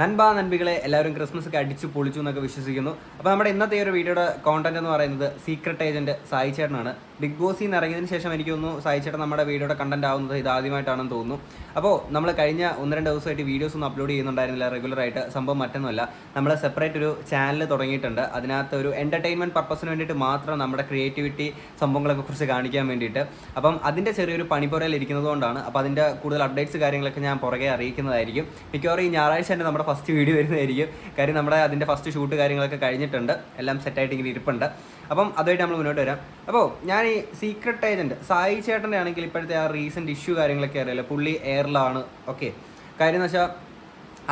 നൻപ നൻപികളെ എല്ലാവരും ക്രിസ്മസ് ഒക്കെ അടിച്ചു പൊളിച്ചു എന്നൊക്കെ വിശ്വസിക്കുന്നു. അപ്പോൾ നമ്മുടെ ഇന്നത്തെ ഒരു വീഡിയോയുടെ കോണ്ടന്റ് എന്ന് പറയുന്നത് സീക്രട്ട് ഏജന്റ് സായി ചേട്ടനാണ്. ബിഗ് ബോസിൽ നിന്ന് ഇറങ്ങിയതിന് ശേഷം എനിക്ക് തോന്നുന്നു സായി ചേട്ടൻ നമ്മുടെ വീഡിയോയുടെ കണ്ടന്റ് ആവുന്നത് ഇത് ആദ്യമായിട്ടാണെന്ന് തോന്നുന്നു. അപ്പോൾ നമ്മൾ കഴിഞ്ഞ ഒന്ന് രണ്ട് ദിവസമായിട്ട് വീഡിയോസ് ഒന്നും അപ്ലോഡ് ചെയ്യുന്നുണ്ടായിരുന്നില്ല. റെഗുലറായിട്ട് സംഭവം മറ്റൊന്നുമല്ല. നമ്മൾ സെപ്പറേറ്റ് ഒരു ചാനൽ തുടങ്ങിയിട്ടുണ്ട്. അതിനകത്ത് ഒരു എന്റർടൈൻമെന്റ് പർപ്പസിന് വേണ്ടിയിട്ട് മാത്രം നമ്മുടെ ക്രിയേറ്റിവിറ്റി സംഭവങ്ങളൊക്കെ കുറിച്ച് കാണിക്കാൻ വേണ്ടിയിട്ട്. അപ്പം അതിന്റെ ചെറിയൊരു പണിപ്പുറയിൽ ഇരിക്കുന്നതുകൊണ്ടാണ് അപ്പോൾ അതിന്റെ കൂടുതൽ അപ്ഡേറ്റ്സ് കാര്യങ്ങളൊക്കെ ഞാൻ പുറകെ അറിയിക്കുന്നതായിരിക്കും. മിക്കവാറും ഈ ഞായറാഴ്ച തന്നെ നമ്മുടെ ഫസ്റ്റ് വീഡിയോ വരുന്നതായിരിക്കും. കാര്യം നമ്മുടെ അതിന്റെ ഫസ്റ്റ് ഷൂട്ട് കാര്യങ്ങളൊക്കെ കഴിഞ്ഞിട്ടുണ്ട്. എല്ലാം സെറ്റായിട്ട് ഇങ്ങനെ ഇരിപ്പുണ്ട്. അപ്പം അതുമായിട്ട് നമ്മൾ മുന്നോട്ട് വരാം. അപ്പോൾ ഞാൻ ഈ സീക്രട്ട് ഏജന്റ് സായി ചേട്ടന്റെ ആണെങ്കിൽ ഇപ്പോഴത്തെ ആ റീസെന്റ് ഇഷ്യൂ കാര്യങ്ങളൊക്കെ അറിയില്ല പുള്ളി എയറിലാണ് ഓക്കെ കാര്യം എന്ന് വെച്ചാൽ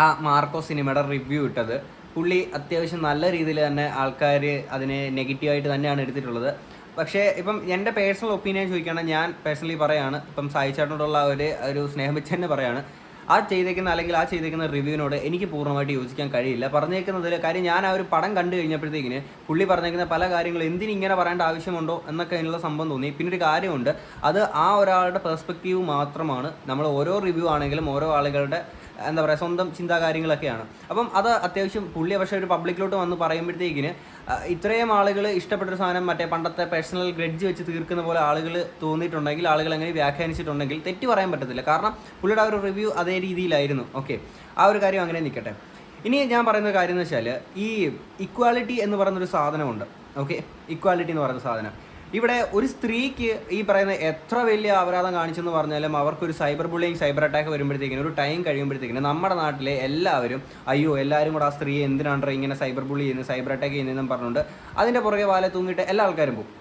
ആ മാർക്കോ സിനിമയുടെ റിവ്യൂ ഇട്ടത്. പുള്ളി അത്യാവശ്യം നല്ല രീതിയിൽ തന്നെ ആൾക്കാർ അതിനെ നെഗറ്റീവായിട്ട് തന്നെയാണ് എടുത്തിട്ടുള്ളത്. പക്ഷേ ഇപ്പം എന്റെ പേഴ്സണൽ ഒപ്പീനിയൻ ചോദിക്കുകയാണെങ്കിൽ ഞാൻ പേഴ്സണലി പറയാണ്. ഇപ്പം സായി ചേട്ടനോടുള്ള ഒരു ഒരു സ്നേഹം വെച്ച് തന്നെ ആ ചെയ്തേക്കുന്ന അല്ലെങ്കിൽ ആ ചെയ്തേക്കുന്ന റിവ്യൂവിനോട് എനിക്ക് പൂർണമായിട്ട് യോജിക്കാൻ കഴിയില്ല. പറഞ്ഞേക്കുന്നതിൽ കാര്യം ഞാൻ ആ ഒരു പടം കണ്ടു കഴിഞ്ഞപ്പോഴത്തേക്കിന് പുള്ളി പറഞ്ഞേക്കുന്ന പല കാര്യങ്ങളും എന്തിന് ഇങ്ങനെ പറയേണ്ട ആവശ്യമുണ്ടോ എന്നൊക്കെ അതിനുള്ള സംഭവം തോന്നി. പിന്നെ ഒരു കാര്യമുണ്ട്. അത് ആ ഒരാളുടെ പെർസ്പെക്റ്റീവ് മാത്രമാണ്. നമ്മൾ ഓരോ റിവ്യൂ ആണെങ്കിലും ഓരോ ആളുകളുടെ എന്താ പറയുക സ്വന്തം ചിന്താ കാര്യങ്ങളൊക്കെയാണ് അപ്പം അത് അത്യാവശ്യം പുള്ളി പക്ഷേ ഒരു പബ്ലിക്കിലോട്ട് വന്ന് പറയുമ്പോഴത്തേക്കിന് ഇത്രയും ആളുകൾ ഇഷ്ടപ്പെട്ടൊരു സാധനം മറ്റേ പണ്ടത്തെ പേഴ്സണൽ ഗ്രഡ്ജ് വെച്ച് തീർക്കുന്ന പോലെ ആളുകൾ തോന്നിയിട്ടുണ്ടെങ്കിൽ ആളുകൾ അങ്ങനെ വ്യാഖ്യാനിച്ചിട്ടുണ്ടെങ്കിൽ തെറ്റ് പറയാൻ പറ്റത്തില്ല. കാരണം പുള്ളിയുടെ ആ ഒരു റിവ്യൂ അതേ രീതിയിലായിരുന്നു. ഓക്കെ ആ ഒരു കാര്യം അങ്ങനെ നിൽക്കട്ടെ. ഇനി ഞാൻ പറയുന്ന കാര്യം എന്ന് വെച്ചാൽ ഈ ഇക്വാലിറ്റി എന്ന് പറയുന്നൊരു സാധനമുണ്ട്. ഓക്കെ ഇക്വാലിറ്റി എന്ന് പറയുന്ന സാധനം. ഇവിടെ ഒരു സ്ത്രീക്ക് ഈ പറയുന്ന എത്ര വലിയ അപരാധം കാണിച്ചെന്ന് പറഞ്ഞാലും അവർക്കൊരു സൈബർ ബുള്ളിങ് സൈബർ അറ്റാക്ക് വരുമ്പോഴത്തേക്കിനും ഒരു ടൈം കഴിയുമ്പോഴത്തേക്കിനും നമ്മുടെ നാട്ടിലെ എല്ലാവരും അയ്യോ എല്ലാവരും കൂടെ ആ സ്ത്രീയെ എന്തിനാണ് ഇങ്ങനെ സൈബർ ബുള്ളി ചെയ്യുന്നത് സൈബർ അറ്റാക്ക് ചെയ്യുന്നതെന്നും പറഞ്ഞുകൊണ്ട് അതിന്റെ പുറകെ വാല തൂങ്ങിയിട്ട് എല്ലാ ആൾക്കാരും പോകും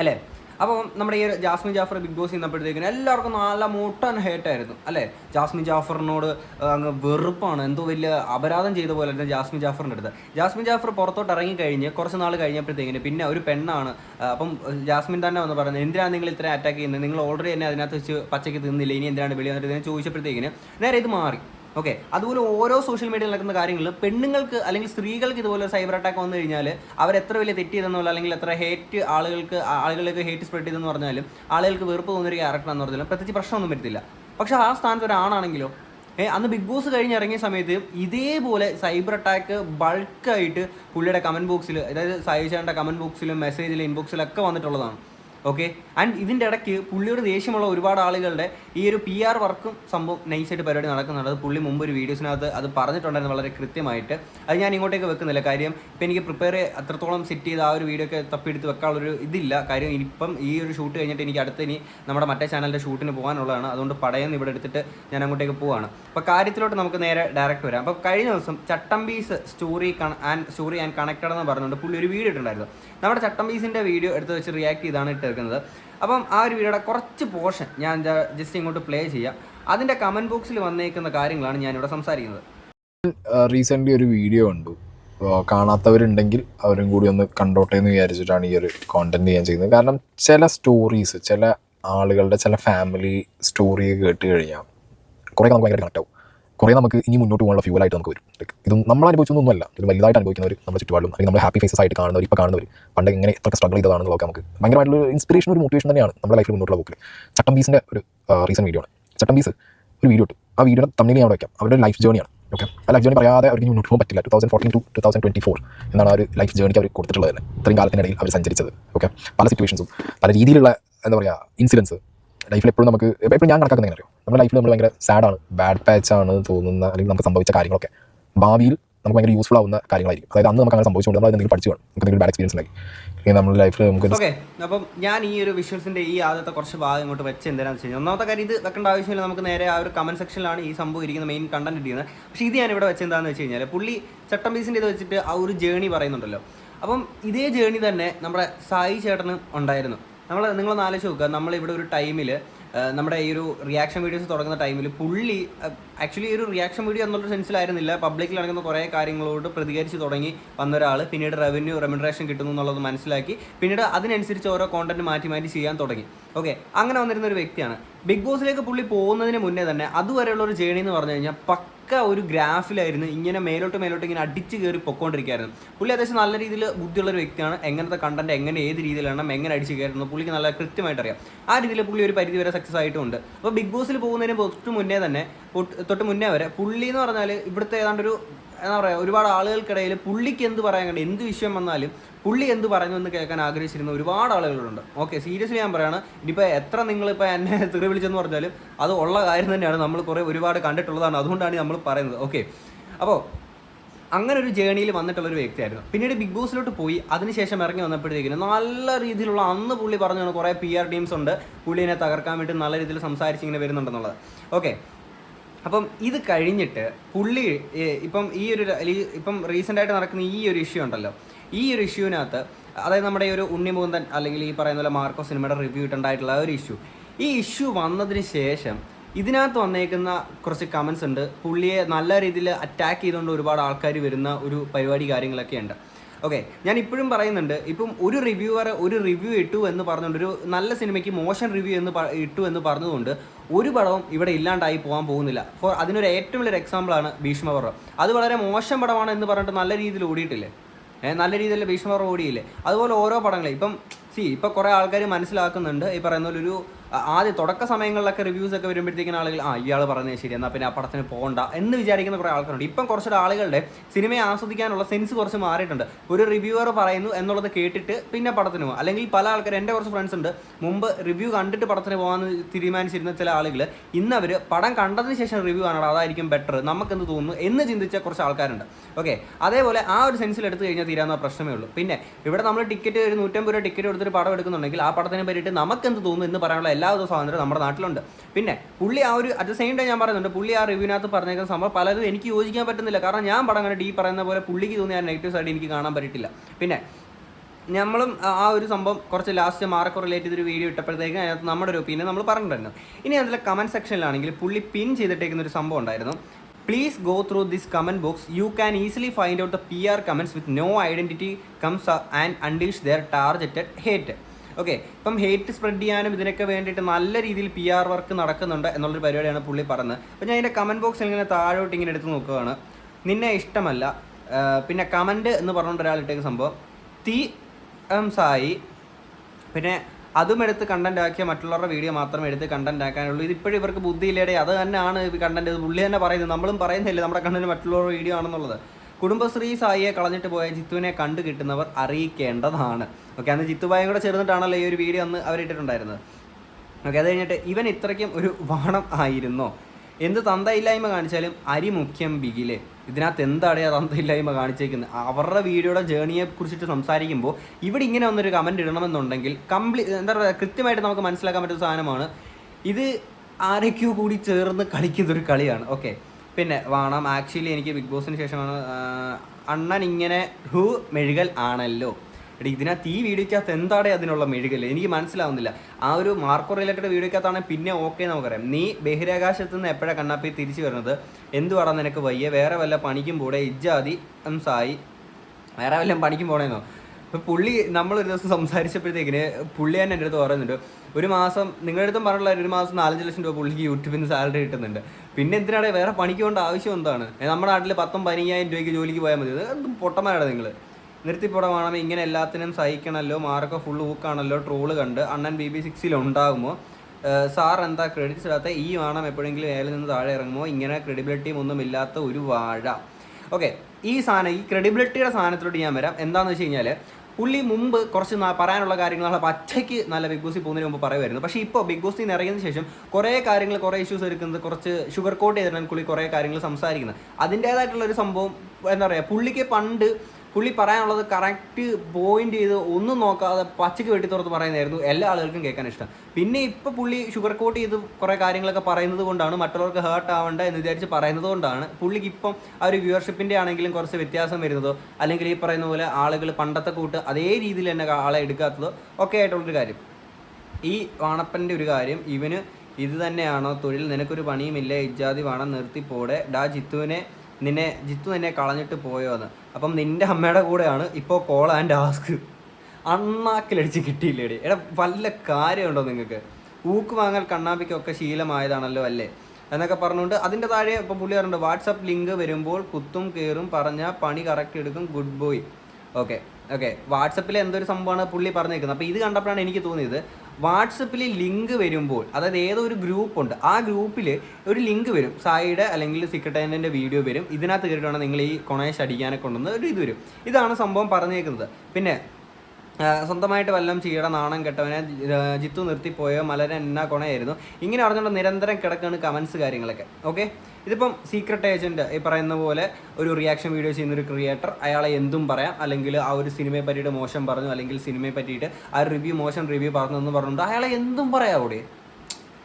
അല്ലേ? അപ്പോൾ നമ്മുടെ ഈ ജാസ്മിൻ ജാഫർ ബിഗ് ബോസ് ചെയ്യുന്നപ്പോഴത്തേക്കിനും എല്ലാവർക്കും നല്ല മുട്ടൻ ഹേറ്റായിരുന്നു അല്ലേ? ജാസ്മിൻ ജാഫറിനോട് അങ്ങ് വെറുപ്പാണ്. എന്തോ വലിയ അപരാധം ചെയ്ത പോലെ തന്നെ ജാസ്മിൻ ജാഫറിന്റെ അടുത്ത്. ജാസ്മിൻ ജാഫർ പുറത്തോട്ട് ഇറങ്ങി കഴിഞ്ഞ് കുറച്ച് നാൾ കഴിഞ്ഞപ്പോഴത്തേക്കിന് പിന്നെ ഒരു പെണ്ണാണ്. അപ്പം ജാസ്മിൻ തന്നെ വന്ന് പറയുന്നത് എന്തിനാണ് നിങ്ങൾ ഇത്ര അറ്റാക്ക് ചെയ്യുന്നത്? നിങ്ങൾ ഓൾറെഡി തന്നെ അതിനകത്ത് വെച്ച് പച്ചയ്ക്ക് തിന്നില്ല? ഇനി എന്തിനാണ് വെളി വന്നിട്ട്? ചോദിച്ചപ്പോഴത്തേക്കിന് നേരെ ഇത് മാറി. ഓക്കെ. അതുപോലെ ഓരോ സോഷ്യൽ മീഡിയയിൽ നടക്കുന്ന കാര്യങ്ങളിൽ പെണ്ണുങ്ങൾക്ക് അല്ലെങ്കിൽ സ്ത്രീകൾക്ക് ഇതുപോലെ സൈബർ അറ്റാക്ക് വന്നു കഴിഞ്ഞാൽ അവർ എത്ര വലിയ തെറ്റ് ചെയ്തെന്നുള്ള അല്ലെങ്കിൽ എത്ര ഹേറ്റ് ആളുകൾക്ക് ആളുകൾക്ക് ഹേറ്റ് സ്പ്രെഡ് ചെയ്തെന്ന് പറഞ്ഞാലും ആളുകൾക്ക് വെറുപ്പ് തോന്നിയൊരു ക്യാരക്ടറാന്ന് പറഞ്ഞാലും പ്രത്യേകിച്ച് പ്രശ്നമൊന്നും വരുത്തില്ല. പക്ഷേ ആ സ്ഥാനത്ത് ഒരു ആണാണെങ്കിലോ ഏ അന്ന് ബിഗ് ബോസ് കഴിഞ്ഞ് ഇറങ്ങിയ സമയത്ത് ഇതേപോലെ സൈബർ അറ്റാക്ക് ബൾക്കായിട്ട് പുള്ളിയുടെ കമന്റ് ബോക്സിൽ അതായത് സായിച്ചാന്റെ കമന്റ് ബോക്സിലും മെസ്സേജിലും ഇൻബോക്സിലൊക്കെ വന്നിട്ടുള്ളതാണ്. ഓക്കെ ആൻഡ് ഇതിന്റെ ഇടയ്ക്ക് പുള്ളിയോട് ദേഷ്യമുള്ള ഒരുപാട് ആളുകളുടെ ഈ ഒരു പി ആർ വർക്കും സംഭവം നൈസായിട്ട് പരിപാടി നടക്കുന്നുണ്ട്. അത് പുള്ളി മുമ്പ് ഒരു വീഡിയോസിനകത്ത് അത് പറഞ്ഞിട്ടുണ്ടായിരുന്നു വളരെ കൃത്യമായിട്ട്. അത് ഞാൻ ഇങ്ങോട്ടേക്ക് വെക്കുന്നില്ല. കാര്യം ഇപ്പം എനിക്ക് പ്രിപ്പയർ അത്രത്തോളം സെറ്റ് ചെയ്ത് ആ ഒരു വീഡിയോ ഒക്കെ തപ്പിയെടുത്ത് വെക്കാനുള്ളൊരു ഇതില്ല. കാര്യം ഇനിയിപ്പം ഈ ഒരു ഷൂട്ട് കഴിഞ്ഞിട്ട് എനിക്ക് അടുത്ത് ഇനി നമ്മുടെ മറ്റേ ചാനലിന്റെ ഷൂട്ടിന് പോകാനുള്ളതാണ്. അതുകൊണ്ട് പടയെന്ന് ഇവിടെ എടുത്തിട്ട് ഞാൻ അങ്ങോട്ടേക്ക് പോവാണ്. അപ്പോൾ കാര്യത്തിലോട്ട് നമുക്ക് നേരെ ഡയറക്റ്റ് വരാം. അപ്പോൾ കഴിഞ്ഞ ദിവസം Chattambees story and story and connected എന്ന് പറഞ്ഞുകൊണ്ട് പുള്ളി ഒരു വീഡിയോ ഇട്ടുണ്ടായിരുന്നു നമ്മുടെ ചട്ടമ്പീസിന്റെ വീഡിയോ എടുത്ത് വെച്ച് റിയാക്ട് ചെയ്താണ് ഇട്ടിരിക്കുന്നത്. അപ്പം ആ ഒരു വീഡിയോയുടെ കുറച്ച് പോർഷൻ ഞാൻ ജസ്റ്റ് ഇങ്ങോട്ട് പ്ലേ ചെയ്യാം. അതിന്റെ കമന്റ് ബോക്സിൽ വന്നേക്കുന്ന കാര്യങ്ങളാണ് ഞാനിവിടെ സംസാരിക്കുന്നത്. റീസെന്റ്ലി ഒരു വീഡിയോ ഉണ്ട് കാണാത്തവരുണ്ടെങ്കിൽ അവരും കൂടി ഒന്ന് കണ്ടോട്ടെ എന്ന് വിചാരിച്ചിട്ടാണ് ഈ ഒരു കോണ്ടന്റ് ഞാൻ ചെയ്യുന്നത്. കാരണം ചില സ്റ്റോറീസ് ചില ആളുകളുടെ ചില ഫാമിലി സ്റ്റോറി കേട്ട് കഴിഞ്ഞാൽ കുറേ നമുക്ക് ഭയങ്കര കണക്ട് ആവും കുറേ നമുക്ക് ഇനി മുന്നോട്ട് പോകാനുള്ള ഫ്യൂലായിട്ട് നമുക്ക് വരും. ഇതും നമ്മൾ അനുഭവിച്ചൊന്നുമല്ല ഇത് വലുതായിട്ട് അനുഭവിക്കുന്നവർ നമ്മുടെ ചുറ്റുപാടും അല്ലെങ്കിൽ നമ്മൾ ഹാപ്പി ഫേസസ് ആയിട്ട് കാണുന്നവർ ഇപ്പോൾ കാണുന്നവർ പണ്ട് എങ്ങനെ എത്ര സ്ട്രഗിൾ ചെയ്തതാണെന്ന് നോക്കാം നമുക്ക് ഭയങ്കരമായിട്ടുള്ള ഒരു ഇൻസ്പിറേഷൻ ഒരു മോട്ടിവേഷൻ തന്നെയാണ് നമ്മുടെ ലൈഫിൽ മുന്നോട്ടുള്ള പോക്കിൽ ചട്ടം ബീസിന്റെ ഒരു റീസൻ വീഡിയോ ആണ്. ചട്ടം ബീസ് ഒരു വീഡിയോ ഇട്ടു. ആ വീഡിയോ തമ്മിൽ ഞാൻ വയ്ക്കാം അവരുടെ ലൈഫ് ജേണിയാണ് ഓക്കെ ആ ലൈഫ് ജേണി പറയാതെ അവർക്ക് മുന്നോട്ട് പോകാൻ പറ്റില്ല. Two thousand fourteen two two thousand twenty four എന്നാണ് ആ ഒരു ലൈഫ് ജേണിക്ക് അവർ കൊടുത്തിട്ടുള്ളത് തന്നെ. ഇത്രയും കാലത്തിനിടയിൽ അവർ സഞ്ചരിച്ചത്. ഓക്കെ പല സിറ്റുവേഷൻസും പല രീതിയിലുള്ള എന്താ പറയുക ഇൻസിഡൻസ് ലൈഫിൽ എപ്പോഴും നമുക്ക് എപ്പോഴും ഞാൻ കണക്കാക്കുന്ന എങ്ങനെ അറിയോ? നമ്മുടെ ലൈഫിൽ നമ്മൾ ഭയങ്കര സാഡാണ് ബാഡ് പാച്ച് ആണ് തോന്നുന്ന അല്ലെങ്കിൽ നമുക്ക് സംഭവിച്ച കാര്യങ്ങളൊക്കെ. ഭാവിയിൽ നമുക്ക് ഭയങ്കര യൂസ്ഫുൾ ആവുന്ന കാര്യങ്ങളായിരിക്കും. അതായത് അന്ന് നമുക്ക് അങ്ങനെ സംഭവിച്ചുകൊണ്ട് നമ്മൾ എന്തെങ്കിലും പഠിച്ചു നമുക്ക് എന്തെങ്കിലും ബാഡ് എക്സ്പീരിയൻസ് ഉണ്ടായി അല്ലെങ്കിൽ നമ്മുടെ ലൈഫിൽ നമുക്ക് ഓക്കെ അപ്പം ഞാൻ ഈ ഒരു വിഷ്വൽസിന്റെ ഈ ആദ്യത്തെ കുറച്ച് ഭാഗം ഇങ്ങോട്ട് വെച്ച് എന്താണെന്ന് വെച്ച് കഴിഞ്ഞാൽ ഒന്നാമത്തെ കാര്യം ഇത് വെക്കേണ്ട ആവശ്യമില്ല. നമുക്ക് നേരെ ആ ഒരു കമന്റ് സെക്ഷനിലാണ് ഈ സംഭവം ഇരിക്കുന്ന മെയിൻ കണ്ടന്റ് ഇരിക്കുന്നത് പക്ഷേ ഇത് ഞാൻ ഇവിടെ വെച്ച് എന്താണെന്ന് വെച്ച് കഴിഞ്ഞാൽ പുള്ളി ചട്ടം ഇത് വെച്ചിട്ട് ആ ഒരു ജേണി പറയുന്നുണ്ടല്ലോ. അപ്പം ഇതേ ജേണി തന്നെ നമ്മുടെ സായി ചേട്ടന് ഉണ്ടായിരുന്നു. നമ്മൾ നിങ്ങളൊന്ന് ആലോചിച്ച് നോക്കുക നമ്മളിവിടെ ഒരു ടൈമിൽ നമ്മുടെ ഈ ഒരു റിയാക്ഷൻ വീഡിയോസ് തുടങ്ങുന്ന ടൈമിൽ പുള്ളി ആക്ച്വലി ഒരു റിയാക്ഷൻ വീഡിയോ എന്നുള്ള സെൻസിലായിരുന്നില്ല പബ്ലിക്കിൽ നടക്കുന്ന കുറേ കാര്യങ്ങളോട് പ്രതികരിച്ച് തുടങ്ങി വന്ന ഒരാൾ പിന്നീട് റവന്യൂ റെമുനറേഷൻ കിട്ടുന്നു എന്നുള്ളത് മനസ്സിലാക്കി. പിന്നീട് അതിനനുസരിച്ച് ഓരോ കോണ്ടന്റ് മാറ്റി മാറ്റി ചെയ്യാൻ തുടങ്ങി. ഓക്കെ അങ്ങനെ വന്നിരുന്ന ഒരു വ്യക്തിയാണ്. ബിഗ് ബോസിലേക്ക് പുള്ളി പോകുന്നതിന് മുന്നേ തന്നെ അതുവരെയുള്ള ഒരു ജേണി എന്ന് പറഞ്ഞു കഴിഞ്ഞാൽ പക്ക ഒരു ഗ്രാഫിലായിരുന്നു. ഇങ്ങനെ മേലോട്ട് മേലോട്ട് ഇങ്ങനെ അടിച്ച് കയറി പൊക്കോണ്ടിരിക്കുകയായിരുന്നു പുള്ളി അത്യാവശ്യം നല്ല രീതിയിൽ ബുദ്ധിയുള്ള ഒരു വ്യക്തിയാണ്. എങ്ങനത്തെ കണ്ടന്റ് എങ്ങനെ ഏത് രീതിയിലാണ് എങ്ങനെ അടിച്ച് കയറുന്നത് പുള്ളിക്ക് നല്ല കൃത്യമായിട്ട് അറിയാം. ആ രീതിയിൽ പുള്ളി ഒരു പരിധി വരെ സക്സസ് ആയിട്ടുണ്ട്. അപ്പോൾ ബിഗ് ബോസിൽ പോകുന്നതിന് തൊട്ട് മുന്നേ തന്നെ തൊട്ട് മുന്നേ വരെ പുള്ളി എന്ന് പറഞ്ഞാൽ ഇവിടുത്തെ ഏതാണ്ട് ഒരു എന്താ പറയുക ഒരുപാട് ആളുകൾക്കിടയിൽ പുള്ളിക്ക് എന്ത് പറയാൻ കണ്ട് എന്ത് വിഷയം വന്നാലും പുള്ളി എന്ത് പറഞ്ഞു എന്ന് കേൾക്കാൻ ആഗ്രഹിച്ചിരുന്ന ഒരുപാട് ആളുകളുണ്ട്. ഓക്കെ സീരിയസ്ലി ഞാൻ പറയുകയാണ് ഇനിയിപ്പോൾ എത്ര നിങ്ങളിപ്പോൾ എന്നെ തെറി വിളിച്ചെന്ന് പറഞ്ഞാലും അത് ഉള്ള കാര്യം തന്നെയാണ് നമ്മൾ കുറേ ഒരുപാട് കണ്ടിട്ടുള്ളതാണ്. അതുകൊണ്ടാണ് നമ്മൾ പറയുന്നത്. ഓക്കെ അപ്പോൾ അങ്ങനെ ഒരു ജേണിയിൽ വന്നിട്ടുള്ള ഒരു വ്യക്തിയായിരുന്നു. പിന്നീട് ബിഗ് ബോസിലോട്ട് പോയി. അതിനുശേഷം ഇറങ്ങി വന്നപ്പോഴത്തേക്കിനും നല്ല രീതിയിലുള്ള അന്ന് പുള്ളി പറഞ്ഞാണ് കുറേ പി ആർ ടീംസ് ഉണ്ട്. പുള്ളിനെ തകർക്കാൻ വേണ്ടി നല്ല രീതിയിൽ സംസാരിച്ച് ഇങ്ങനെ വരുന്നുണ്ടെന്നുള്ളത്. ഓക്കെ അപ്പം ഇത് കഴിഞ്ഞിട്ട് പുള്ളി ഇപ്പം ഈ ഒരു ഇപ്പം റീസെന്റ് ആയിട്ട് നടക്കുന്ന ഈ ഒരു ഇഷ്യൂ ഉണ്ടല്ലോ. ഈ ഒരു ഇഷ്യൂവിനകത്ത് അതായത് നമ്മുടെ ഈ ഒരു ഉണ്ണിമുകുന്ദൻ അല്ലെങ്കിൽ ഈ പറയുന്ന പോലെ മാർക്കോ സിനിമയുടെ റിവ്യൂ ഇട്ടുണ്ടായിട്ടുള്ള ഒരു ഇഷ്യൂ. ഈ ഇഷ്യൂ വന്നതിന് ശേഷം ഇതിനകത്ത് വന്നേക്കുന്ന കുറച്ച് കമൻസ് ഉണ്ട്. പുള്ളിയെ നല്ല രീതിയിൽ അറ്റാക്ക് ചെയ്തുകൊണ്ട് ഒരുപാട് ആൾക്കാർ വരുന്ന ഒരു പരിപാടി കാര്യങ്ങളൊക്കെ ഉണ്ട്. ഓക്കെ ഞാൻ ഇപ്പോഴും പറയുന്നുണ്ട് ഇപ്പം ഒരു റിവ്യൂവർ ഒരു റിവ്യൂ ഇട്ടു എന്ന് പറഞ്ഞുകൊണ്ട് ഒരു നല്ല സിനിമയ്ക്ക് മോശം റിവ്യൂ എന്ന് ഇട്ടു എന്ന് പറഞ്ഞതുകൊണ്ട് ഒരു പടവും ഇവിടെ ഇല്ലാണ്ടായി പോകാൻ പോകുന്നില്ല. ഫോർ അതിനൊരു ഏറ്റവും വലിയൊരു എക്സാമ്പിളാണ് ഭീഷ്മപർവം അത് വളരെ മോശം പടമാണ് എന്ന് പറഞ്ഞിട്ട് നല്ല രീതിയിൽ ഓടിയിട്ടില്ലേ? നല്ല രീതിയിൽ ഭീഷ്മപർവം ഓടിയില്ലേ? അതുപോലെ ഓരോ പടങ്ങളെ ഇപ്പം സി ഇപ്പം കുറേ ആൾക്കാർ മനസ്സിലാക്കുന്നുണ്ട് ഈ പറയുന്ന ഒരു ആദ്യ തുടക്ക സമയങ്ങളിലൊക്കെ റിവ്യൂസ് ഒക്കെ വരുമ്പോഴത്തേക്കും ആളുകൾ ആ ഇയാൾ പറയുന്നത് ശരി എന്നാൽ പിന്നെ ആ പടത്തിന് പോകണ്ട എന്ന് വിചാരിക്കുന്ന കുറേ ആൾക്കാരുണ്ട്. ഇപ്പം കുറച്ചൊരു ആളുകളുടെ സിനിമയെ ആസ്വദിക്കാനുള്ള സെൻസ് കുറച്ച് മാറിയിട്ടുണ്ട്. ഒരു റിവ്യൂവർ പറയുന്നു എന്നുള്ളത് കേട്ടിട്ട് പിന്നെ പടത്തിന് പോകും അല്ലെങ്കിൽ പല ആൾക്കാർ എന്റെ കുറച്ച് ഫ്രണ്ട്സ് ഉണ്ട് മുമ്പ് റിവ്യൂ കണ്ടിട്ട് പടത്തിന് പോകാമെന്ന് തീരുമാനിച്ചിരുന്ന ചില ആളുകൾ ഇന്ന് അവർ പടം കണ്ടതിന് ശേഷം റിവ്യൂ ആണോ അതായിരിക്കും ബെറ്റർ നമുക്കെന്ത് തോന്നുന്നു എന്ന് ചിന്തിച്ച കുറച്ച് ആൾക്കാരുണ്ട്. ഓക്കെ അതേപോലെ ആ ഒരു സെൻസിൽ എടുത്തു കഴിഞ്ഞാൽ തീരാവുന്ന പ്രശ്നമേ ഉള്ളൂ. പിന്നെ ഇവിടെ നമ്മൾ ടിക്കറ്റ് ഒരു നൂറ്റമ്പത് രൂപ ടിക്കറ്റ് എടുത്തിട്ട് പടം എടുക്കുന്നുണ്ടെങ്കിൽ ആ പടത്തിനെ പറ്റിയിട്ട് നമുക്കെന്ത് തോന്നുന്നു എന്ന് പറയാനുള്ള എല്ലാവിധ സ്വാതന്ത്ര്യം നമ്മുടെ നാട്ടിലുണ്ട്. പിന്നെ പുള്ളി ആ ഒരു അറ്റ് സെയിം ടൈം ഞാൻ പറയുന്നുണ്ട് പുള്ളി ആ റിവ്യൂവിനകത്ത് പറഞ്ഞേക്കുന്ന സംഭവം പലതും എനിക്ക് യോജിക്കാൻ പറ്റുന്നില്ല. കാരണം ഞാൻ പടം കണ്ടിട്ട് ഈ പറയുന്ന പോലെ പുള്ളിക്ക് തോന്നിയ നെഗറ്റീവ് സൈഡ് എനിക്ക് കാണാൻ പറ്റിയിട്ടില്ല. പിന്നെ നമ്മളും ആ- ഒരു സംഭവം കുറച്ച് ലാസ്റ്റ് മാർക്ക് റിലേറ്റ് ചെയ്തൊരു വീഡിയോ ഇട്ടപ്പോഴത്തേക്കും അതിനകത്ത് നമ്മുടെ ഒരു ഒപ്പീനിയൻ നമ്മൾ പറഞ്ഞിട്ടുണ്ടായിരുന്നു. ഇനി അതിലെ കമന്റ് സെക്ഷനിലാണെങ്കിൽ പുള്ളി പിൻ ചെയ്തിട്ടേക്കുന്ന ഒരു സംഭവം ഉണ്ടായിരുന്നു. Please go through this comment box you can easily find out the P R comments with no identity comes and unleash their targeted hate okay ഇപ്പം ഹേറ്റ് സ്പ്രെഡ് ചെയ്യാനും ഇതിനൊക്കെ വേണ്ടിയിട്ട് നല്ല രീതിയിൽ പി ആർ വർക്ക് നടക്കുന്നുണ്ട് എന്നുള്ളൊരു പരിപാടിയാണ് പുള്ളി പറഞ്ഞത്. അപ്പോൾ ഞാൻ എന്റെ കമന്റ് ബോക്സിൽ ഇങ്ങനെ താഴോട്ട് ഇങ്ങനെ എടുത്ത് നോക്കുകയാണ്. നിന്നെ ഇഷ്ടമല്ല പിന്നെ കമന്റ് എന്ന് പറഞ്ഞുകൊണ്ട് ഒരാൾ ഇട്ടേക്ക് സംഭവം. തീ എം സായി. പിന്നെ അതും എടുത്ത് കണ്ടന്റ് ആക്കിയ മറ്റുള്ളവരുടെ വീഡിയോ മാത്രം എടുത്ത് കണ്ടന്റ് ആക്കാനുള്ളൂ. ഇതിപ്പോഴും ഇവർക്ക് ബുദ്ധിയില്ലേടെ അത് തന്നെയാണ് കണ്ടന്റ് പുള്ളി തന്നെ പറയുന്നത്. നമ്മളും പറയുന്നില്ല നമ്മുടെ കണ്ടന്റ് മറ്റുള്ളവരുടെ വീഡിയോ ആണെന്നുള്ളത്. കുടുംബശ്രീ സായിയെ കളഞ്ഞിട്ട് പോയ ജിത്തുവിനെ കണ്ടു കിട്ടുന്നവർ അറിയിക്കേണ്ടതാണ്. ഓക്കെ അന്ന് ജിത്തുബായും കൂടെ ചേർന്നിട്ടാണല്ലോ ഈ ഒരു വീഡിയോ അന്ന് അവരിട്ടിട്ടുണ്ടായിരുന്നത് ഓക്കെ അത് കഴിഞ്ഞിട്ട് ഇവൻ ഇത്രയ്ക്കും ഒരു വാണം ആയിരുന്നോ? എന്ത് തന്തയില്ലായ്മ കാണിച്ചാലും അരി മുഖ്യം ബിഗിലെ. ഇതിനകത്ത് എന്താണ് ആ തന്തയില്ലായ്മ കാണിച്ചേക്കുന്നത്? അവരുടെ വീഡിയോയുടെ ജേണിയെ കുറിച്ചിട്ട് സംസാരിക്കുമ്പോൾ ഇവിടെ ഇങ്ങനെ ഒന്നൊരു കമന്റ് ഇടണമെന്നുണ്ടെങ്കിൽ കംപ്ലീറ്റ് എന്താ പറയുക കൃത്യമായിട്ട് നമുക്ക് മനസ്സിലാക്കാൻ പറ്റുന്ന സാധനമാണ് ഇത് ആരൊക്കെയോ കൂടി ചേർന്ന് കളിക്കുന്നൊരു കളിയാണ്. ഓക്കെ പിന്നെ വേണം. ആക്ച്വലി എനിക്ക് ബിഗ് ബോസിന് ശേഷമാണ് അണ്ണൻ ഇങ്ങനെ ഹു മെഴുകൽ ആണല്ലോ. എടി ഇതിനകത്ത് ഈ വീഡിയോക്കകത്ത് എന്താണ് അതിനുള്ള മെഴുകൽ? എനിക്ക് മനസ്സിലാവുന്നില്ല. ആ ഒരു മാർക്കോ റിലേറ്റഡ് വീഡിയോക്കകത്താണെങ്കിൽ പിന്നെ ഓക്കെ നമുക്കറിയാം. നീ ബഹിരാകാശത്ത് നിന്ന് എപ്പോഴാണ് കണ്ണാപ്പി തിരിച്ചു വരുന്നത്? എന്തുവാടാ നിനക്ക് വയ്യ? വേറെ വല്ല പണിക്കും പോടെ? ഇജ്ജാതി സായി. വേറെ വല്ലതും പണിക്കും പോണേന്നോ? ഇപ്പം പുള്ളി നമ്മൾ ഒരു ദിവസം സംസാരിച്ചപ്പോഴത്തേക്കിന് പുള്ളി തന്നെ എന്റെ അടുത്ത് പറയുന്നുണ്ട്. ഒരു മാസം നിങ്ങളുടെ അടുത്തും പറഞ്ഞുള്ള ഒരു മാസം നാലഞ്ച് ലക്ഷം രൂപ പുള്ളിക്ക് യൂട്യൂബിൽ നിന്ന് സാലറി കിട്ടുന്നുണ്ട്. പിന്നെ എന്തിനാണ് വേറെ പണിക്ക് കൊണ്ട് ആവശ്യം എന്താണ്? നമ്മുടെ നാട്ടിൽ പത്തും പതിനയ്യായിരം രൂപയ്ക്ക് ജോലിക്ക് പോയാൽ മതി. ഇത് പൊട്ടന്മാരാണ് നിങ്ങൾ നിർത്തിപ്പോടമാണെങ്കിൽ ഇങ്ങനെ എല്ലാത്തിനും സഹിക്കണമല്ലോ മാർക്കൊക്കെ ഫുൾ ഊക്കാണല്ലോ ട്രോൾ കണ്ട് അണ്ണൻ ബി ബി സിക്സിൽ ഉണ്ടാകുമോ സാർ എന്താ ക്രെഡിറ്റ്സ് ഇടാത്ത ഈ വാണം എപ്പോഴെങ്കിലും ഏലിൽ നിന്ന് താഴെ ഇറങ്ങുമോ? ഇങ്ങനെ ക്രെഡിബിലിറ്റിയും ഒന്നും ഇല്ലാത്ത ഒരു വാഴ. ഓക്കെ ഈ സാധനം ഈ ക്രെഡിബിലിറ്റിയുടെ സാധനത്തിലോട്ട് ഞാൻ വരാം. എന്താണെന്ന് വെച്ച് കഴിഞ്ഞാൽ പുള്ളി മുമ്പ് കുറച്ച് പറയാനുള്ള കാര്യങ്ങൾ പച്ചയ്ക്ക് നല്ല ബിഗ് ബോസിൽ പോകുന്നതിന് മുമ്പ് പറയുമായിരുന്നു. പക്ഷേ ഇപ്പോൾ ബിഗ് ബോസിൽ നിന്ന് ഇറങ്ങിയതിന് ശേഷം കുറേ കാര്യങ്ങൾ കുറേ ഇഷ്യൂസ് എടുക്കുന്നത് കുറച്ച് ഷുഗർ കോട്ട് ചെയ്തിട്ടാണ് പുള്ളി കുറേ കാര്യങ്ങൾ സംസാരിക്കുന്നത്. അതിന്റേതായിട്ടുള്ള ഒരു സംഭവം എന്താ പറയുക പുള്ളിക്ക് പണ്ട് പുള്ളി പറയാനുള്ളത് കറക്റ്റ് പോയിന്റ് ചെയ്ത് ഒന്നും നോക്കാതെ പച്ചയ്ക്ക് വെട്ടിത്തുറത്ത് പറയുന്നതായിരുന്നു എല്ലാ ആളുകൾക്കും കേൾക്കാൻ ഇഷ്ടം. പിന്നെ ഇപ്പോൾ പുള്ളി ഷുഗർ കോട്ട് ചെയ്ത് കുറേ കാര്യങ്ങളൊക്കെ പറയുന്നത് കൊണ്ടാണ് മറ്റുള്ളവർക്ക് ഹേർട്ട് ആവണ്ട എന്ന് വിചാരിച്ച് പറയുന്നത് കൊണ്ടാണ് പുള്ളിക്ക് ഇപ്പം ആ ഒരു വ്യൂവർഷിപ്പിന്റെ ആണെങ്കിലും കുറച്ച് വ്യത്യാസം വരുന്നതോ. അല്ലെങ്കിൽ ഈ പറയുന്ന പോലെ ആളുകൾ പണ്ടത്തെ കൂട്ട് അതേ രീതിയിൽ തന്നെ ആളെ എടുക്കാത്തതോ ഒക്കെ ആയിട്ടുള്ളൊരു കാര്യം. ഈ വാണപ്പന്റെ ഒരു കാര്യം ഇവന് ഇത് തന്നെയാണോ തൊഴിൽ? നിനക്കൊരു പണിയുമില്ല ഇജാതി വാണം നിർത്തിപ്പോടെ. ഡാ ജിത്തുവിനെ നിന്നെ ജിത്തു നിന്നെ കളഞ്ഞിട്ട് പോയോ എന്ന് അപ്പം നിന്റെ അമ്മയുടെ കൂടെയാണ് ഇപ്പോൾ കോൾ ആൻഡ് ആസ്ക്. അണ്ണാക്കിലടിച്ച് കിട്ടിയില്ലേടി. എടാ വല്ല കാര്യമുണ്ടോ നിങ്ങൾക്ക് ഊക്ക് വാങ്ങൽ കണ്ണാപ്പിക്കൊക്കെ ശീലമായതാണല്ലോ അല്ലേ? എന്നൊക്കെ പറഞ്ഞുകൊണ്ട് അതിന്റെ താഴെ ഇപ്പോൾ പുള്ളി പറഞ്ഞിട്ട് വാട്സപ്പ് ലിങ്ക് വരുമ്പോൾ കുത്തും കയറും പറഞ്ഞാൽ പണി കറക്റ്റ് എടുക്കും ഗുഡ് ബോയ് ഓക്കെ ഓക്കെ വാട്സപ്പിൽ എന്തൊരു സംഭവമാണ് പുള്ളി പറഞ്ഞേക്കുന്നത്. അപ്പോൾ ഇത് കണ്ടപ്പോഴാണ് എനിക്ക് തോന്നിയത് വാട്സപ്പിൽ ലിങ്ക് വരുമ്പോൾ അതായത് ഏതോ ഒരു ഗ്രൂപ്പ് ഉണ്ട് ആ ഗ്രൂപ്പിൽ ഒരു ലിങ്ക് വരും. സായിയുടെ അല്ലെങ്കിൽ സിക്രട്ടേറിയന്റെ വീഡിയോ വരും. ഇതിനകത്ത് കയറിയിട്ടാണ് നിങ്ങൾ ഈ കൊണേശ് അടിക്കാനൊക്കെ ഉണ്ടെന്ന് ഒരു ഇത് വരും. ഇതാണ് സംഭവം പറഞ്ഞേക്കുന്നത്. പിന്നെ സ്വന്തമായിട്ട് വല്ലതും ചെയ്യണം നാണം കെട്ടവനെ ജിത്തു നിർത്തിപ്പോയോ മലരൻ എന്നാ കൊണയായിരുന്നു. ഇങ്ങനെ അറിഞ്ഞുകൊണ്ട് നിരന്തരം കിടക്കുകയാണ് കമൻസ് കാര്യങ്ങളൊക്കെ ഓക്കെ ഇതിപ്പം സീക്രട്ട് ഏജന്റ് ഈ പറയുന്ന പോലെ ഒരു റിയാക്ഷൻ വീഡിയോ ചെയ്യുന്ന ഒരു ക്രിയേറ്റർ അയാളെ എന്തും പറയാം. അല്ലെങ്കിൽ ആ ഒരു സിനിമയെ പറ്റിയിട്ട് മോശം പറഞ്ഞു അല്ലെങ്കിൽ സിനിമയെ പറ്റിയിട്ട് ആ റിവ്യൂ മോശം റിവ്യൂ പറഞ്ഞു എന്ന് പറഞ്ഞുകൊണ്ട് അയാളെ എന്തും പറയാം അവിടെ.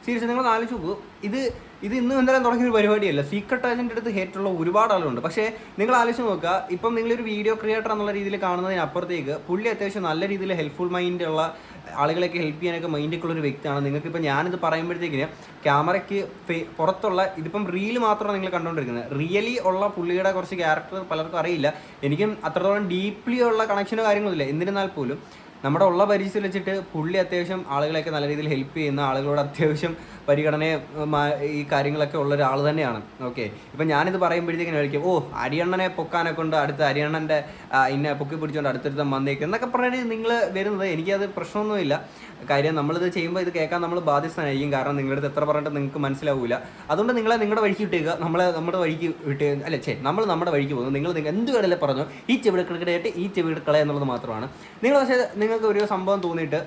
സീരിയസ് നിങ്ങൾ ആലോചിച്ച് നോക്കൂ. ഇത് ഇത് ഇന്ന് ഇന്നലെ തുടങ്ങിയ ഒരു പരിപാടിയല്ല. സീക്രട്ട് ഏജന്റ് അടുത്ത് ഹേറ്റുള്ള ഒരുപാട് ആളുകളുണ്ട്. പക്ഷേ നിങ്ങൾ ആലോചിച്ച് നോക്കുക ഇപ്പം നിങ്ങളൊരു വീഡിയോ ക്രിയേറ്റർ എന്നുള്ള രീതിയിൽ കാണുന്നതിനപ്പുറത്തേക്ക് പുള്ളി അത്യാവശ്യം നല്ല രീതിയിൽ ഹെൽപ്ഫുൾ മൈൻഡ് ഉള്ള ആളുകളെയൊക്കെ ഹെൽപ്പ് ചെയ്യാനൊക്കെ മൈൻഡൊക്കെ ഒരു വ്യക്തിയാണ്. നിങ്ങൾക്കിപ്പോൾ ഞാനിത് പറയുമ്പോഴത്തേക്കിന് ക്യാമറയ്ക്ക് പുറത്തുള്ള ഇതിപ്പം റീൽ മാത്രമാണ് നിങ്ങൾ കണ്ടുകൊണ്ടിരിക്കുന്നത്. റിയലി ഉള്ള പുള്ളിയുടെ കുറച്ച് ക്യാരക്ടർ പലർക്കും അറിയില്ല. എനിക്കും അത്രത്തോളം ഡീപ്ലി ഉള്ള കണക്ഷനോ കാര്യങ്ങളൊന്നുമില്ല എന്നിരുന്നാൽ പോലും നമ്മുടെ ഉള്ള പരിചയത്തിൽ വെച്ചിട്ട് പുള്ളി അത്യാവശ്യം ആളുകളെയൊക്കെ നല്ല രീതിയിൽ ഹെൽപ്പ് ചെയ്യുന്ന ആളുകളോട് അത്യാവശ്യം ആ, ഈ കാര്യങ്ങളൊക്കെ ഉള്ള ഒരാൾ തന്നെയാണ്. ഓക്കെ. ഇപ്പം ഞാനിത് പറയുമ്പോഴത്തേക്കിനും കഴിക്കും ഓ അരിയണ്ണനെ പൊക്കാനെ കൊണ്ട് അടുത്ത അരിയണ്ണന്റെ ഇന്നെ പൊക്കി പിടിച്ചുകൊണ്ട് അടുത്തടുത്ത് വന്നേക്ക് എന്നൊക്കെ പറഞ്ഞിട്ട് നിങ്ങൾ വരുന്നത് എനിക്കത് പ്രശ്നമൊന്നുമില്ല. കാര്യം നമ്മളിത് ചെയ്യുമ്പോൾ ഇത് കേൾക്കാൻ നമ്മൾ ബാധ്യസ്ഥനായിരിക്കും. കാരണം നിങ്ങളുടെ അടുത്ത് എത്ര പറഞ്ഞിട്ട് നിങ്ങൾക്ക് മനസ്സിലാവില്ല അതുകൊണ്ട് നിങ്ങളെ നിങ്ങളുടെ വഴിക്ക് വിട്ടേക്കുക നമ്മളെ നമ്മുടെ വഴിക്ക് വിട്ട് അല്ല ചേ നമ്മൾ നമ്മുടെ വഴിക്ക് പോകുന്നു. നിങ്ങൾ എന്ത് കടലെ പറഞ്ഞു. ഈ ചെവിട് കിടക്കിടയായിട്ട് ഈ ചെവിട് കളയ എന്നുള്ളത് മാത്രമാണ് നിങ്ങൾ പക്ഷേ നിങ്ങൾക്ക് ഒരു സംഭവം തോന്നിയിട്ട്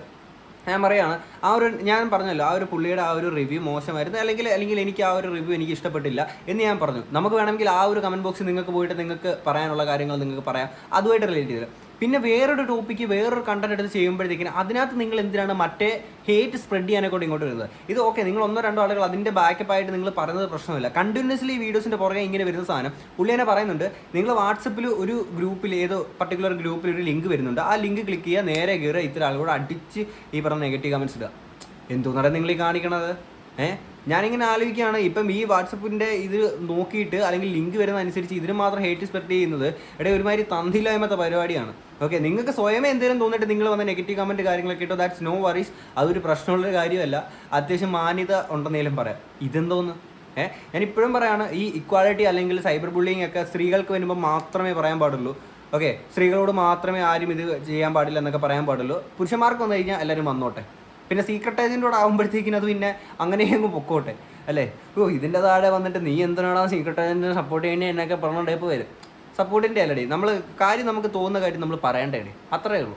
ഞാൻ പറയുകയാണ് ആ ഒരു ഞാൻ പറഞ്ഞല്ലോ ആ ഒരു പുള്ളിയുടെ ആ ഒരു റിവ്യൂ മോശമായിരുന്നു അല്ലെങ്കിൽ അല്ലെങ്കിൽ എനിക്ക് ആ ഒരു റിവ്യൂ എനിക്ക് ഇഷ്ടപ്പെട്ടില്ല എന്ന് ഞാൻ പറഞ്ഞു. നമുക്ക് വേണമെങ്കിൽ ആ ഒരു കമന്റ് ബോക്സിൽ നിങ്ങൾക്ക് പോയിട്ട് നിങ്ങൾക്ക് പറയാനുള്ള കാര്യങ്ങൾ നിങ്ങൾക്ക് പറയാം. അതുമായിട്ട് റിലേറ്റ് ചെയ്ത് പിന്നെ വേറൊരു ടോപ്പിക്ക് വേറൊരു കണ്ടന്റ് എടുത്ത് ചെയ്യുമ്പോഴത്തേക്കിന് അതിനകത്ത് നിങ്ങൾ എന്തിനാണ് മറ്റേ ഹേറ്റ് സ്പ്രെഡ് ചെയ്യാനെ ഇങ്ങോട്ട് വരുന്നത്? ഇത് ഓക്കെ നിങ്ങൾ ഒന്നോ രണ്ടോ ആളുകൾ അതിന്റെ ബാക്കപ്പ് ആയിട്ട് നിങ്ങൾ പറയുന്നത് പ്രശ്നമില്ല. കണ്ടിന്യൂസ്ലി വീഡിയോസിന്റെ പുറകെ ഇങ്ങനെ വരുന്ന സാധനം പുള്ളി തന്നെ പറയുന്നുണ്ട് നിങ്ങൾ വാട്സപ്പിൽ ഒരു ഗ്രൂപ്പിൽ ഏതോ പർട്ടിക്കുലർ ഗ്രൂപ്പിൽ ഒരു ലിങ്ക് വരുന്നുണ്ട്. ആ ലിങ്ക് ക്ലിക്ക് ചെയ്യുക നേരെ കയറുക ഇത്ര ആളുകളോട് അടിച്ച് ഈ പറഞ്ഞ നെഗറ്റീവ് കമൻസ് ഇടുക. എന്തോന്നാണ് നിങ്ങൾ ഈ കാണിക്കണത്? ഏഹ് ഞാനിങ്ങനെ ആലോചിക്കുകയാണ് ഇപ്പം ഈ വാട്സപ്പിന്റെ ഇത് നോക്കിയിട്ട് അല്ലെങ്കിൽ ലിങ്ക് വരുന്ന അനുസരിച്ച് ഇതിന് മാത്രം ഹേറ്റ് സ്പ്രെഡ് ചെയ്യുന്നത് ഇവിടെ ഒരുമാതിരി തന്തില്ലായ്മത്തെ പരിപാടിയാണ്. ഓക്കെ നിങ്ങൾക്ക് സ്വയമേ എന്തെങ്കിലും തോന്നിയിട്ട് നിങ്ങൾ വന്ന നെഗറ്റീവ് കമന്റ് കാര്യങ്ങളൊക്കെ ഇട്ടോ ദാറ്റ്സ് നോ വറീസ് അതൊരു പ്രശ്നമുള്ളൊരു കാര്യമല്ല. അത്യാവശ്യം മാന്യത ഉണ്ടെന്നേലും പറയാം. ഇതെന്തോന്ന്? ഏഹ് ഞാൻ ഇപ്പോഴും പറയാണ് ഈ ഇക്വാളിറ്റി അല്ലെങ്കിൽ സൈബർ ബുള്ളിങ് ഒക്കെ സ്ത്രീകൾക്ക് വരുമ്പോൾ മാത്രമേ പറയാൻ പാടുള്ളൂ. ഓക്കെ സ്ത്രീകളോട് മാത്രമേ ആരും ഇത് ചെയ്യാൻ പാടില്ല എന്നൊക്കെ പറയാൻ പാടുള്ളൂ. പുരുഷന്മാർക്ക് വന്നു കഴിഞ്ഞാൽ എല്ലാവരും വന്നോട്ടെ. പിന്നെ സീക്രട്ട് ഏജന്റോട് ആകുമ്പോഴത്തേക്കിനും അത് പിന്നെ അങ്ങനെ അങ്ങ് പൊക്കോട്ടെ അല്ലേ? ഓ ഇതിന്റെ താഴെ വന്നിട്ട് നീ എന്തിനാണ് സീക്രട്ട് ഏജന്റിനെ സപ്പോർട്ട് ചെയ്യണേ എന്നൊക്കെ പറഞ്ഞ ടൈപ്പ് വരും. സപ്പോർട്ടിന്റെ അല്ലടി നമ്മൾ കാര്യം നമുക്ക് തോന്നുന്ന കാര്യം നമ്മൾ പറയണ്ടേ അത്രയേ ഉള്ളൂ.